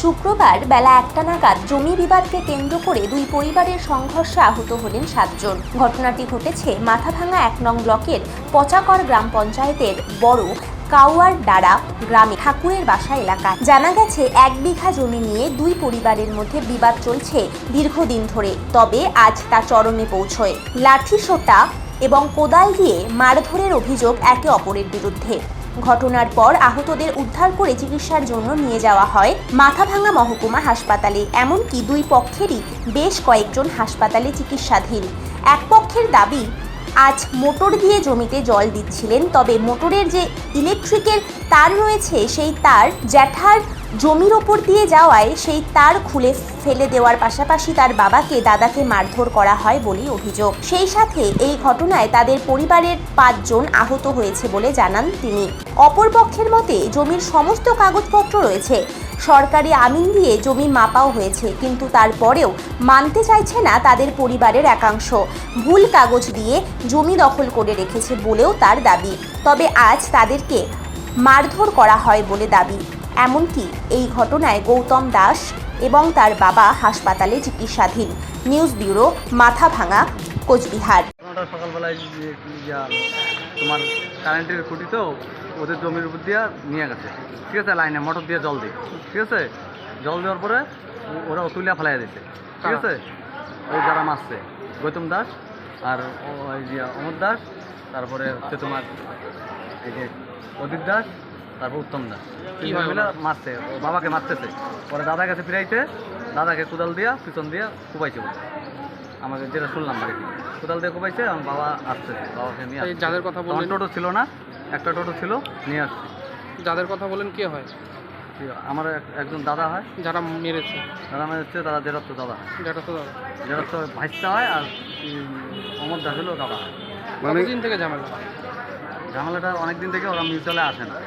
শুক্রবার বেলা একটা নাগাদ জমি বিবাদকে কেন্দ্র করে দুই পরিবারের সংঘর্ষে আহত হলেন সাতজন। ঘটনাটি ঘটেছে মাথাভাঙা এক নং ব্লকের পচাকর গ্রাম পঞ্চায়েতের বড় কাউয়ার ডাড়া গ্রামে ঠাকুরের বাসা এলাকায়। জানা গেছে, এক বিঘা জমি নিয়ে দুই পরিবারের মধ্যে বিবাদ চলছে দীর্ঘদিন ধরে, তবে আজ তা চরমে পৌঁছয়। লাঠি সোটা এবং কোদাল দিয়ে মারধরের অভিযোগ একে অপরের বিরুদ্ধে। ঘটনার পর আহতদের উদ্ধার করে চিকিৎসার জন্য নিয়ে যাওয়া হয় মাথাভাঙা মহকুমা হাসপাতালে। এমনকি দুই পক্ষেরই বেশ কয়েকজন হাসপাতালে চিকিৎসাধীন। এক পক্ষের দাবি, আজ মোটর দিয়ে জমিতে জল দিচ্ছিলেন, তবে মোটরের যে ইলেকট্রিকের তার রয়েছে, সেই তার জ্যাঠার জমির ওপর দিয়ে যাওয়ায় সেই তার খুলে ফেলে দেওয়ার পাশাপাশি তার বাবাকে দাদাকে মারধর করা হয় বলেই অভিযোগ। সেই সাথে এই ঘটনায় তাদের পরিবারের পাঁচজন আহত হয়েছে বলে জানান তিনি। অপরপক্ষের মতে, জমির সমস্ত কাগজপত্র রয়েছে। সরকারি আমিন দিয়ে জমি মাপাও হয়েছে, কিন্তু তারপরেও মানতে চাইছে না তাদের পরিবারের একাংশ। ভুল কাগজ দিয়ে জমি দখল করে রেখেছে বলেও তার দাবি। তবে আজ তাদেরকে মারধর করা হয় বলে দাবি। এমনকি এই ঘটনায় গৌতম দাস এবং তার বাবা হাসপাতালে চিকিৎসাধীন। নিউজ ব্যুরো মাথা ভাঙা কোচবিহার সকালবেলায় তোমার কারেন্টের খুঁটি তো, ওদের জমির উপর দিয়ে নিয়ে গেছে। ঠিক আছে, লাইনে মোটর দিয়ে জল দিই। ঠিক আছে? জল দেওয়ার পরে ওরা তুলিয়া ফেলাই দিচ্ছে ঠিক আছে? ওই যারা মারছে, গৌতম দাস আর ওই যে অমর দাস, তারপরে হচ্ছে তোমার এই যে অদিত দাস তারপর উত্তম দা। তিনজন মিলে মারছে বাবাকে মারতেছে। পরে দাদা গেছে ফিরাইতে দাদাকে কোদাল দিয়া পিছন দিয়া কুবাইছে বলে। আমাকে যেটা শুনলাম আর কি। কোদাল দিয়ে কোপাইছে আমার বাবা আসছে বাবাকে নিয়ে আসছে। যাদের কথা বলেন টোটো ছিল না একটা টোটো ছিল নিয়ে আসছে। যাদের কথা বলেন কে হয়? আমার এক- একজন দাদা হয়। যারা মেরেছে। দাদা মানে হচ্ছে দাদা জেরাত্ত দাদা। যেটা তো জেরাত্ত ভাইসটা হয় আর অমর দাস হলো দাদা হয়। কতদিন থেকে ঝামেলা? ঝামেলাটা অনেক দিন থেকে ওরা মিউচুয়ালে আসে না।